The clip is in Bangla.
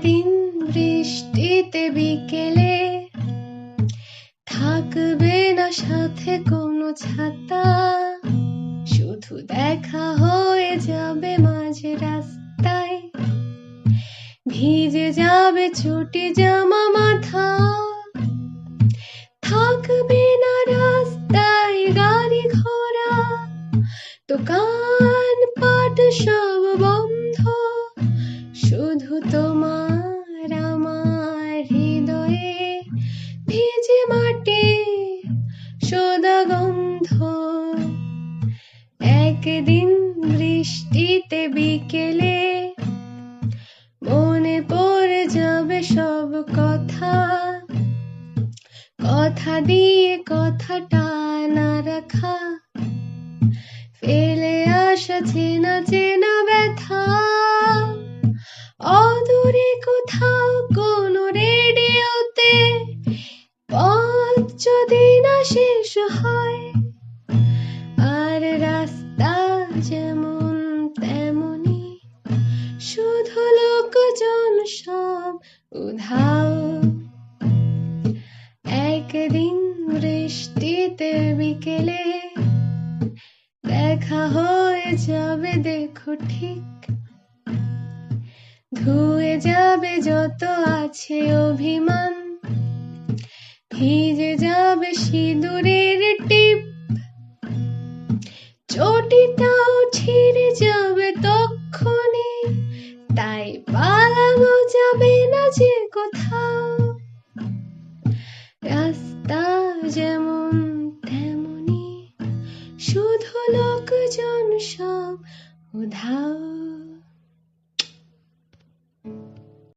একদিন বৃষ্টিতে বিকেলে থাকবে না সাথে কোনো ছাতা। শুধু দেখা হয়ে যাবে মাঝে রাস্তায়। ভিজে যাবে ছুটি জামা মাথা। থাকবে না রাস্তায় গাড়ি ঘোড়া। দোকান পাট সব তোমার আমার হৃদয়ে ভিজে মাটি সোদা গন্ধ। একদিন বৃষ্টিতে বিকেলে মনে পড়ে যাবে সব কথা। কথা দিয়ে কথাটা না রাখা। ফেলে আসা চেনা চেনা ব্যথা। অদূরে কোথাও কোনো রেডিওতে পথ যদি না শেষ হয়, আর রাস্তা যেমন তেমনি শুধু লোকজন সব উধাও। একদিন বৃষ্টিতে বিকেলে দেখা হয়ে যাবে, দেখো ঠিক ধুয়ে যাবে যত আছে অভিমান। ভিজে যাবে সিঁদুরের টিপ। চটিটাও ছিঁড়ে যাবে তক্ষণে। তাই পালানো যাবে না যে কোথাও। রাস্তা যেমন তেমনি, শুধু লোকজন সব উধাও।